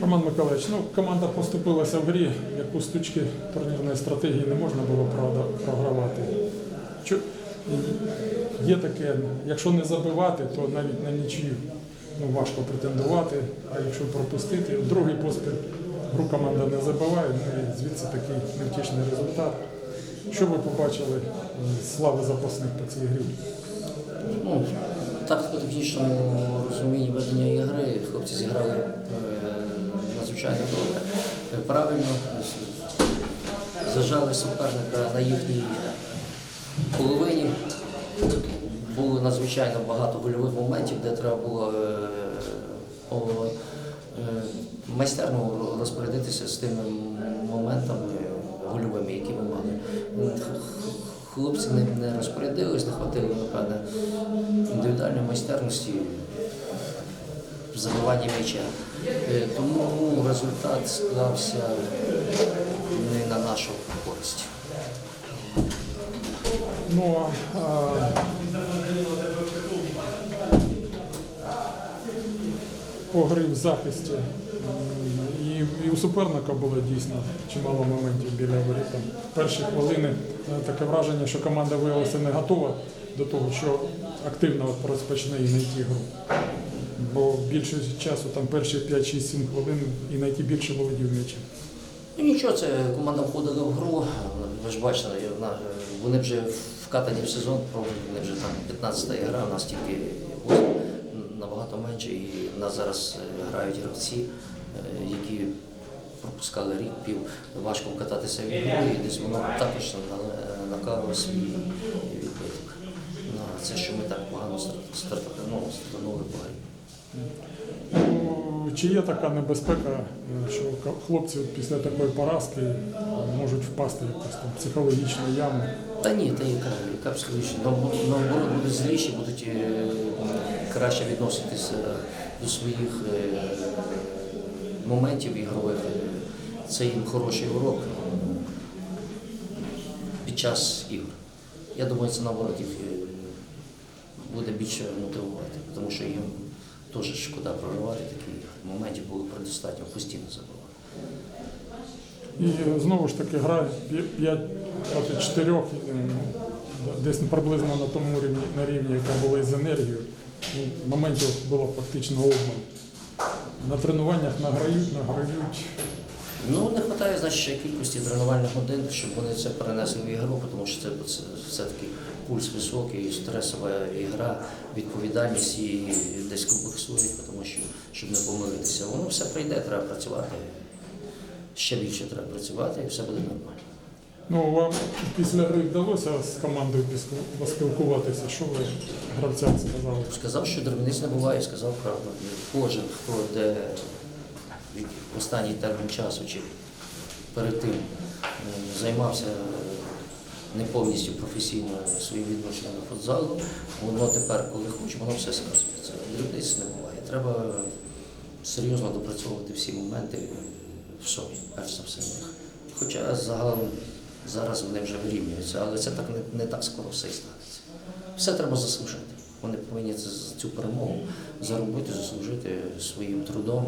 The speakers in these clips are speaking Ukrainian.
Роман Миколаївич, ну команда поступилася в грі, яку з точки турнірної стратегії не можна було правда, програвати. Є таке, якщо не забивати, то навіть на нічию ну, важко претендувати, а якщо пропустити, другий поспіль гру команда не забиває, ну і звідси такий невтішний результат. Що ви побачили з слави запасних по цій грі? Ну, в тактико-технічному розумінні ведення ігри хлопці зіграли е, надзвичайно добре. Е, Правильно е, зажали суперника на їхній половині. Було надзвичайно багато гольових моментів, де треба було е, по- е, майстерно розпорядитися з тими моментами гольовими, які ми мали. Хлопці не, не розпорядились, не хватило, напевне, індивідуальної майстерності в забиванні м'яча. Е, Тому результат склався не на нашу користь. Ну, а, по грі в захисті. І, і у суперника було дійсно чимало моментів біля воріт. Перші хвилини е, таке враження, що команда виявилася не готова до того, що активно розпочне і знайти гру. Бо більше часу, там перші 5-6-7 хвилин і знайти більше володів м'ячем. Ну нічого, це команда входила в гру. Ви ж вона- вони вже вкатані в сезон, вони вже там 15-та гра, у нас тільки набагато менше, і в нас зараз е, грають гравці, е, які пропускали рік пів, важко вкататися в ігру, і десь воно також на- накало свій відбиток. На це, що ми так погано старт- старт- ну, по. Чи є така небезпека, е, що хлопці після такої поразки е, можуть впасти в якусь там психологічну яму? Та ні, та яка, яка психологічна. Наоборот, будуть зліші, будуть е, краще відноситися до своїх моментів ігрових. Це їм хороший урок під час ігор. Я думаю, це наоборот їх буде більше мотивувати, тому що їм теж шкода проривати такі моментів було предостатньо постійно забувати. І знову ж таки гра 5 проти 4, десь приблизно на тому рівні, на рівні, яка була із енергією. Ну, моментів було фактично обман. На тренуваннях награють, награють. Ну, не вистачає, значить, ще кількості тренувальних годин, щоб вони це перенесли в ігру, тому що це, це все-таки пульс високий, стресова ігра, відповідальність і десь комплексують, тому що щоб не помилитися. Воно все прийде, треба працювати. Ще більше треба працювати і все буде нормально. Ну, вам після гри вдалося з командою поспілкуватися. Що ви гравцям сказали? Сказав, що деревниць не буває, сказав правду. Кожен, хто де останній термін часу чи перед тим займався е, не повністю професійно своїм відношенням до футзалу, воно тепер, коли хоче, воно все сказується. Дрібниць не буває. Треба серйозно допрацьовувати всі моменти в собі, перш за все. Хоча загалом зараз вони вже вирівнюються, але це так не, не так скоро все і станеться. Все треба заслужити. Вони повинні цю перемогу заробити, заслужити своїм трудом,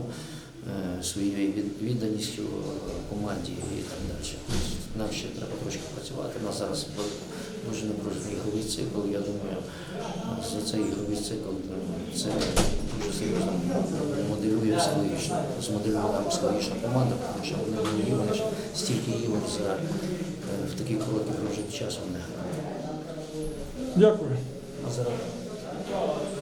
е, своєю відданістю е, команді і так далі. Нам ще треба трошки працювати. У нас зараз дуже напружений ігровий цикл. Я думаю, за цей ігровий цикл це дуже серйозно моделює психологічно, змоделює нам психологічна команда, тому що вони володіли вони стільки ігор за е, в такий короткий проміжок часу не грають. Дякую. А зараз